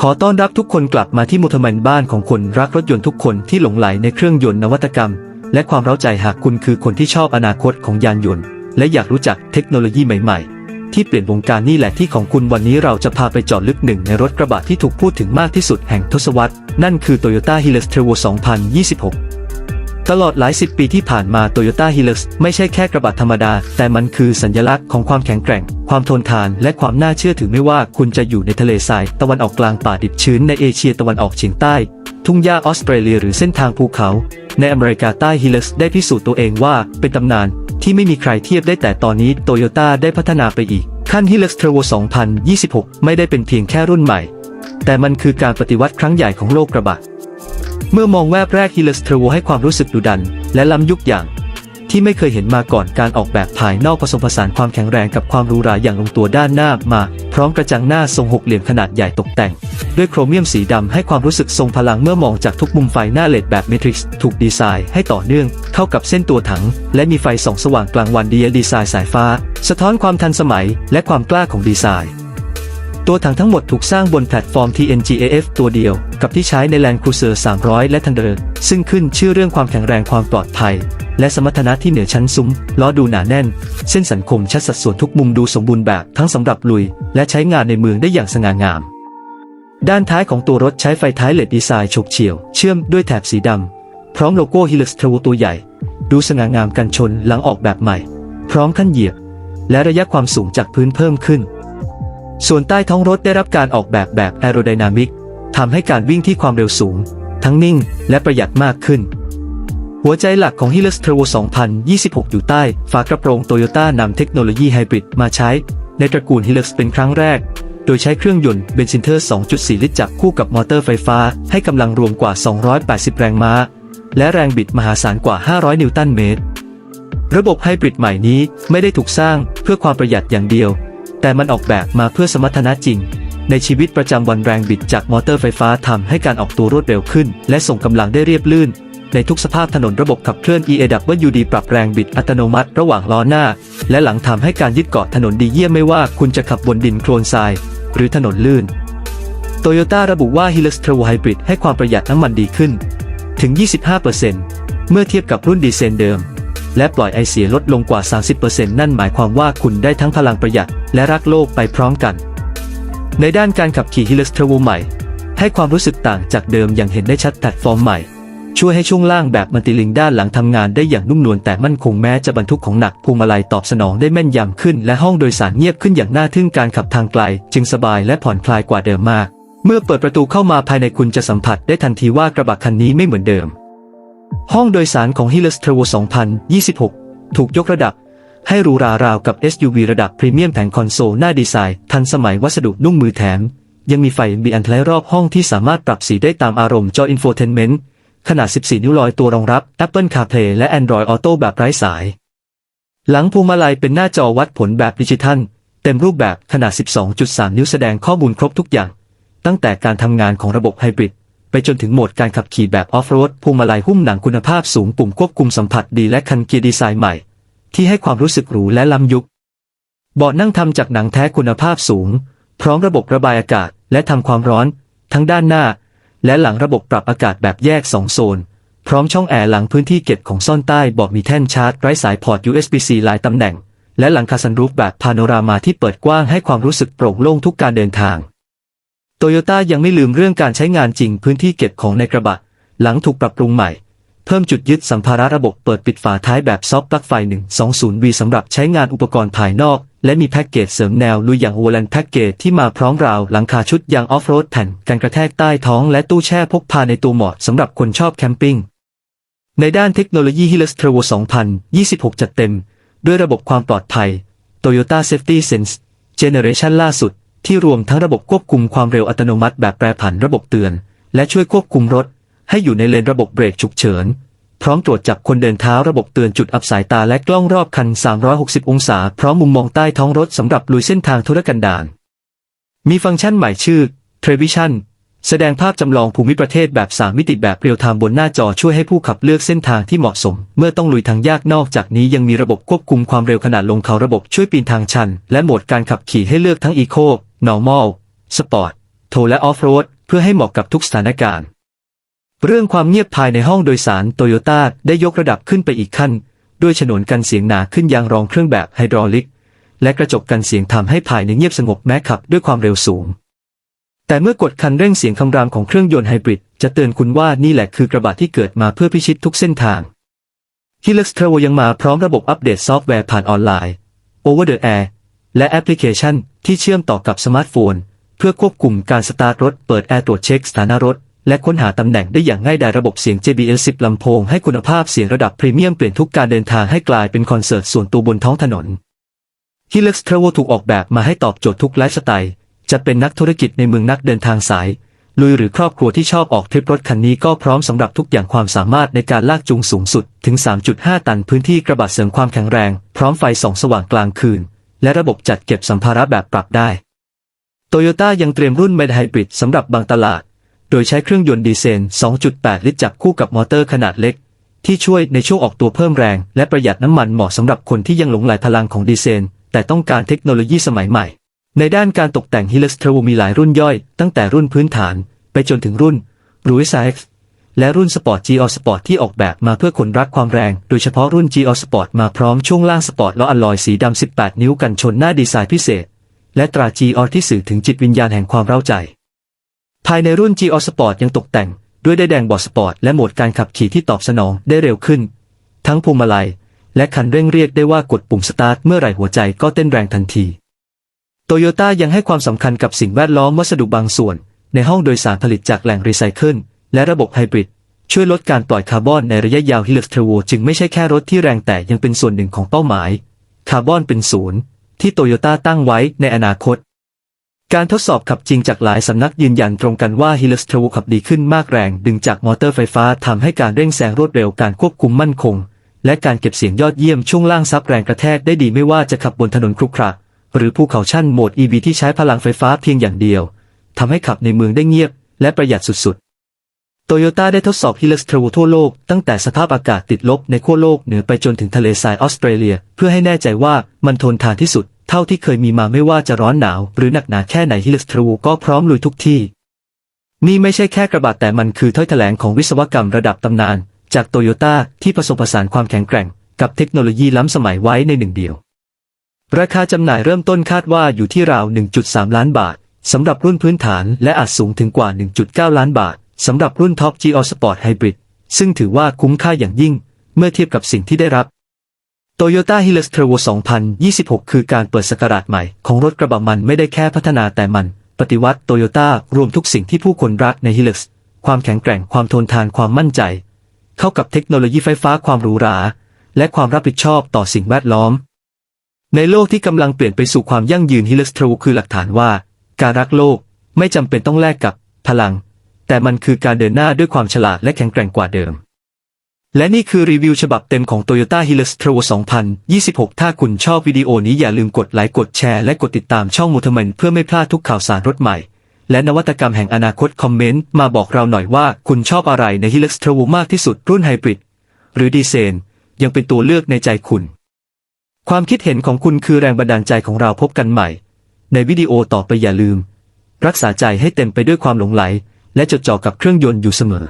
ขอต้อนรับทุกคนกลับมาที่มุทมันบ้านของคนรักรถยนต์ทุกคนที่หลงไหลในเครื่องยนต์นวัตกรรม และความเร้าใจหากคุณคือคนที่ชอบอนาคตของยานยนต์ และอยากรู้จักเทคโนโลยีใหม่ ๆ ที่เปลี่ยนวงการนี่แหละที่ของคุณวันนี้เราจะพาไปเจาะลึกหนึ่งในรถกระบะที่ถูกพูดถึงมากที่สุดแห่งทศวรรษ นั่นคือ Toyota Hilux Trevo 2026 ตลอดหลายสิบปีที่ผ่านมา Toyota Hilux ไม่ใช่แค่กระบะธรรมดา แต่มันคือสัญลักษณ์ของความแข็งแกร่ง ความทนทาน และความน่าเชื่อถือไม่ว่าคุณจะอยู่ในทะเลทราย ตะวันออกกลางป่าดิบชื้นในเอเชียตะวันออกเฉียงใต้ ทุ่งหญ้าออสเตรเลียหรือเส้นทางภูเขา ในอเมริกาใต้ Hilux ได้พิสูจน์ตัวเองว่าเป็นตำนานที่ไม่มีใครเทียบได้แต่ตอนนี้ Toyota ได้พัฒนาไปอีก ขั้น Hilux Trevo 2026 ไม่ได้เป็นเพียงแค่รุ่นใหม่ แต่มันคือการปฏิวัติครั้งใหญ่ของโลกกระบะ เมื่อมองแวบแรก Hilux Trevo ให้ความรู้สึกดุดัน และล้ำยุคอย่าง ที่ไม่เคยเห็นมาก่อนการออกแบบภายนอกผสมผสานความแข็งแรงกับความรูราอย่างลงตัวด้านหน้ามา พร้อมกระจังหน้าทรงหกเหลี่ยมขนาดใหญ่ตกแต่ง ด้วยโครเมียมสีดำให้ความรู้สึกทรงพลังเมื่อมองจากทุกมุมไฟหน้าเลดแบบเมทริกซ์ถูกดีไซน์ให้ต่อเนื่อง เข้ากับเส้นตัวถัง และมีไฟส่องสว่างกลางวันดีดีไซน์สายฟ้า สะท้อนความทันสมัย และความกล้าของดีไซน์ ตัวถังทั้งหมดถูกสร้างบนแพลตฟอร์ม TNGAF ตัวเดียว กับที่ใช้ใน Land Cruiser 300 และ Thunder ซึ่งขึ้นชื่อเรื่องความแข็งแรงความปลอดภัย และสมรรถนะที่เหนือชั้นซุ้ม ล้อดูหนาแน่น เส้นสันคมชัดสัดส่วนทุกมุมดูสมบูรณ์แบบทั้งสำหรับลุย และใช้งานในเมืองได้อย่างสง่างาม ด้านท้ายของตัวรถใช้ไฟท้ายเลดดีไซน์ฉกเฉี่ยว เชื่อมด้วยแถบสีดำพร้อมโลโก้ Hilux Trevo ตัวใหญ่ ดูสง่างามกันชนหลังออกแบบใหม่ พร้อมขั้นเหยียบ และระยะความสูงจากพื้นเพิ่มขึ้น ส่วนใต้ท้องรถได้รับการออกแบบแบบแอโรไดนามิกทำให้การวิ่งที่ความเร็วสูง ทั้งนิ่งและประหยัดมากขึ้น หัวใจหลักของ Hilux Trevo 2026 อยู่ใต้ ฝากระโปรง Toyota นำเทคโนโลยีไฮบริดมาใช้ ในตระกูล Hilux เป็นครั้งแรก โดยใช้เครื่องยนต์เบนซินเทอร์ 2.4 ลิตรจับคู่กับมอเตอร์ไฟฟ้า ให้กำลังรวมกว่า 280 แรงม้า และแรงบิดมหาศาลกว่า 500 นิวตันเมตร ระบบไฮบริดใหม่นี้ไม่ได้ถูกสร้างเพื่อความประหยัดอย่างเดียว แต่มันออกแบบมาเพื่อสมรรถนะจริง ในชีวิตประจำวันแรงบิดจากมอเตอร์ไฟฟ้าทำให้การออกตัวรวดเร็วขึ้น และส่งกำลังได้เรียบลื่น ในทุกสภาพถนนระบบขับเคลื่อน EAWD ปรับแรงบิดอัตโนมัติระหว่างล้อหน้า และหลังทำให้การยึดเกาะถนนดีเยี่ยมไม่ว่าคุณจะขับบนดินโคลนทราย หรือถนนลื่นโตโยต้าระบุว่า Hilux Trevo Hybrid ให้ความประหยัดน้ำมันดีขึ้น ถึง 25%เมื่อเทียบกับรุ่นดีเซลเดิม และปล่อยไอเสียลดลงกว่า 30%นั่นหมายความว่าคุณได้ทั้งพลังประหยัด และรักโลกไปพร้อมกัน ในด้านการขับขี่ Hilux Trevo ใหม่ ให้ความรู้สึกต่างจากเดิมอย่างเห็นได้ชัดแพลตฟอร์มใหม่ ช่วยให้ช่วงล่างแบบมัลติลิงด้านหลังทำงานได้อย่างนุ่มนวลแต่มั่นคงแม้จะบรรทุกของหนักพวงมาลัยตอบสนองได้แม่นยำขึ้น และห้องโดยสารเงียบขึ้นอย่างน่าทึ่งการขับทางไกล จึงสบายและผ่อนคลายกว่าเดิมมาก เมื่อเปิดประตูเข้ามาภายในคุณจะสัมผัสได้ทันทีว่ากระบะคันนี้ไม่เหมือนเดิม ห้องโดยสารของ Hilux Trevo 2026 ถูกยกระดับ ให้หรูราราวกับ SUV ระดับพรีเมียมแผงคอนโซลหน้าดีไซน์ ทันสมัยวัสดุนุ่มมือแถม ยังมีไฟมีอันไลรอบห้องที่สามารถปรับสีได้ตามอารมณ์จอ Infotainment ขนาด 14 นิ้วลอยตัวรองรับ Apple CarPlay และ Android Auto แบบไร้สาย หลังพวงมาลัยเป็นหน้าจอวัดผลแบบดิจิทัล เต็มรูปแบบขนาด 12.3 นิ้วแสดงข้อมูลครบทุกอย่าง ตั้งแต่การทำงานของระบบไฮบริด ไปจนถึงโหมดการขับขี่แบบออฟโรดพวงมาลัยหุ้มหนังคุณภาพสูงปุ่มควบคุมสัมผัสดีและคันเกียร์ดีไซน์ใหม่ ที่ให้ความรู้สึกหรูและล้ำยุค เบาะนั่งทำจากหนังแท้คุณภาพสูง พร้อมระบบระบายอากาศ และทำความร้อน ทั้งด้านหน้า และหลังระบบปรับอากาศแบบแยก 2 โซน พร้อมช่องแอร์หลังพื้นที่เก็บของซ่อนใต้เบาะมีแท่นชาร์จไร้สายพอร์ต USB-C หลายตำแหน่ง และหลังคาซันรูฟแบบพาโนรามาที่เปิดกว้างให้ความรู้สึกโปร่งโล่งทุกการเดินทาง โตโยต้ายังไม่ลืมเรื่องการใช้งานจริงพื้นที่เก็บของในกระบะ หลังถูกปรับปรุงใหม่ เพิ่มจุดยึดสัมภาระระบบเปิดปิดฝาท้ายแบบซอฟต์ปลั๊กไฟ 120V สำหรับใช้งานอุปกรณ์ภายนอก และมีแพ็กเกจเสริมแนวลุยอย่าง w o l a n แพ็กเกจที่มาพร้อมราว หลังคาชุดยางออฟโรดแผ่นกันกระแทกใต้ท้องและตู้แช่พกพาในตัวเหมาะสำหรับคนชอบแคมปิ้งในด้านเทคโนโลยี Hilux Trevo 2026 จัดเต็ม ด้วยระบบความปลอดภัย Toyota Safety Sense Generation ล่าสุด ที่รวมทั้งระบบควบคุมความเร็วอัตโนมัติแบบแปรผันระบบเตือน และช่วยควบคุมรถ ให้อยู่ในเลนระบบเบรกฉุกเฉิน พร้อมตรวจจับคนเดินเท้าระบบเตือนจุดอับสายตาและกล้องรอบคัน 360 องศา พร้อมมุมมองใต้ท้องรถสำหรับลุยเส้นทางธุรกันดารมีฟังก์ชันใหม่ชื่อ Prevision แสดงภาพจำลองภูมิประเทศแบบ 3 มิติแบบเรียลไทม์บนหน้าจอช่วยให้ผู้ขับเลือกเส้นทางที่เหมาะสม เมื่อต้องลุยทางยากนอกจากนี้ยังมีระบบควบคุมความเร็วขนาดลงเขาระบบช่วยปีนทางชัน และโหมดการขับขี่ให้เลือกทั้ง Eco Normal Sport โทและออฟโรดเพื่อให้เหมาะกับทุกสถานการณ์ เรื่องความเงียบภายในห้องโดยสารโตโยต้าได้ยกระดับขึ้นไปอีกขั้น ด้วยฉนวนกันเสียงหนาขึ้นยางรองเครื่องแบบไฮดรอลิก และกระจกกันเสียงทำให้ภายในเงียบสงบแม้ขับด้วยความเร็วสูง แต่เมื่อกดคันเร่งเสียงคำรามของเครื่องยนต์ไฮบริดจะเตือนคุณว่านี่แหละคือกระบะที่เกิดมาเพื่อพิชิตทุกเส้นทาง Helix Travel ยังมาพร้อมระบบอัปเดตซอฟต์แวร์ผ่านออนไลน์ Over the Air และแอปพลิเคชันที่เชื่อมต่อกับสมาร์ทโฟน เพื่อควบคุมการสตาร์ทรถ เปิดแอร์ตรวจเช็คสถานะรถ และค้นหาตำแหน่งได้อย่างง่ายดายระบบเสียง JBL 10 ลำโพงให้คุณภาพเสียงระดับพรีเมียมเปลี่ยนทุกการเดินทางให้กลายเป็นคอนเสิร์ตส่วนตัวบนท้องถนน Helix Travel ถูกออกแบบมาให้ตอบโจทย์ทุกไลฟ์สไตล์ จะเป็นนักธุรกิจในเมืองนักเดินทางสายลุยหรือครอบครัวที่ชอบออกทริปรถคันนี้ก็พร้อมสำหรับทุกอย่างความสามารถในการลากจูงสูงสุดถึง 3.5 ตันพื้นที่กระบะเสริมความแข็งแรง พร้อมไฟส่องสว่างกลางคืน และระบบจัดเก็บสัมภาระแบบปรับได้โตโยต้ายังเตรียมรุ่น Med Hybrid สำหรับบางตลาด โดยใช้เครื่องยนต์ดีเซล 2.8 ลิตรจับคู่กับมอเตอร์ขนาดเล็ก ที่ช่วยในช่วงออกตัวเพิ่มแรง และประหยัดน้ำมันเหมาะสำหรับคนที่ยังหลงไหลพลังของดีเซลแต่ต้องการเทคโนโลยีสมัยใหม่ ในด้านการตกแต่ง Helix Travel มีหลายรุ่นย่อย ตั้งแต่รุ่นพื้นฐาน ไปจนถึงรุ่น r u i s X และรุ่น Sport GL Sport ที่ออกแบบมาเพื่อคนรักความแรง โดยเฉพาะรุ่น GL Sport มาพร้อมช่วงล่างสปอร์ตและอลลอยสีดำ 18 นิ้วกันชนหน้าดีไซน์พิเศษ และตรา GL ที่สื่อถึงจิตวิญญาณแห่งความเร้าใจ ภายในรุ่น GL Sport ยังตกแต่ง ด้วยได้แดงบอร์ดสปอร์ตและโหมดการขับขี่ที่ตอบสนองได้เร็วขึ้น ทั้งพวงมาลัย และคันเร่งเรียกได้ว่ากดปุ่มสตาร์ทเมื่อไหร่หัวใจก็เต้นแรงทันที โตโยต้ายังให้ความสำคัญกับสิ่งแวดล้อมวัสดุบางส่วน ในห้องโดยสารผลิตจากแหล่งรีไซเคิลและระบบไฮบริดช่วยลดการปล่อยคาร์บอนในระยะยาว Helix Travel จึงไม่ใช่แค่รถที่แรงแต่ยังเป็นส่วนหนึ่งของเป้าหมาย คาร์บอนเป็นศูนย์ที่โตโยต้าตั้งไว้ในอนาคต การทดสอบขับจริงจากหลายสำนักยืนยันตรงกันว่า Helix Travel ขับดีขึ้นมากแรง ดึงจากมอเตอร์ไฟฟ้าทำให้การเร่งแซงรวดเร็วการควบคุมมั่นคง และการเก็บเสียงยอดเยี่ยมช่วงล่างซับแรงกระแทกได้ดีไม่ว่าจะขับบนถนนครุขระ หรือภูเขาชั่นโหมด EV ที่ใช้พลังไฟฟ้าเพียงอย่างเดียวทำให้ขับในเมืองได้เงียบ และประหยัดสุดๆ โตโยต้าได้ทดสอบ Helix Travel ทั่วโลกตั้งแต่สภาพอากาศติดลบในขั้วโลกเหนือไปจนถึงทะเลทรายออสเตรเลีย เพื่อให้แน่ใจว่ามันทนทานที่สุด เท่าที่เคยมีมาไม่ว่าจะร้อนหนาว หรือหนักหนาแค่ไหน Helix Travel ก็พร้อมลุยทุกที่ นี่ไม่ใช่แค่กระบะแต่มันคือถ้อยแถลงของวิศวกรรมระดับตำนาน จากโตโยต้าที่ผสมผสานความแข็งแกร่ง กับเทคโนโลยีล้ำสมัยไว้ในหนึ่งเดียว ราคาจำหน่ายเริ่มต้นคาดว่าอยู่ที่ราว 1.3 ล้านบาทสำหรับรุ่นพื้นฐานและอาจสูงถึงกว่า 1.9 ล้านบาทสำหรับรุ่นท็อป GL Sport Hybrid ซึ่งถือว่าคุ้มค่าอย่างยิ่ง เมื่อเทียบกับสิ่งที่ได้รับ Toyota Hilux t r a v o 2026 คือการเปิดสกราชใหม่ของรถกระบะมันไม่ได้แค่พัฒนาแต่มัน ปฏิวัติโตโยต้ารวมทุกสิ่งที่ผู้คนรักใน Hilux ความแข็งแกร่งความทนทานความมั่นใจ เข้ากับเทคโนโลยีไฟฟ้าความหรูหรา และความรับผิดชอบต่อสิ่งแวดล้อม ในโลกที่กำลังเปลี่ยนไปสู่ความยั่งยืน Hilux Travel คือหลักฐานว่า การรักโลกไม่จำเป็นต้องแลกกับพลัง แต่มันคือการเดินหน้าด้วยความฉลาดและแข็งแกร่งกว่าเดิม และนี่คือรีวิวฉบับเต็มของ Toyota Hilux Travel 2026 ถ้าคุณชอบวิดีโอนี้อย่าลืมกดไลค์กดแชร์และกดติดตามช่องมูทเมนเพื่อไม่พลาดทุกข่าวสารรถใหม่ และนวัตกรรมแห่งอนาคตคอมเมนต์มาบอกเราหน่อยว่าคุณชอบอะไรใน Hilux Travel มากที่สุดรุ่นไฮบริดหรือดีเซลยังเป็นตัวเลือกในใจคุณ ความคิดเห็นของคุณคือแรงบันดาลใจของเราพบกันใหม่ ในวิดีโอต่อไปอย่าลืม รักษาใจให้เต็มไปด้วยความหลงไหล และจดจ่อกับเครื่องยนต์อยู่เสมอ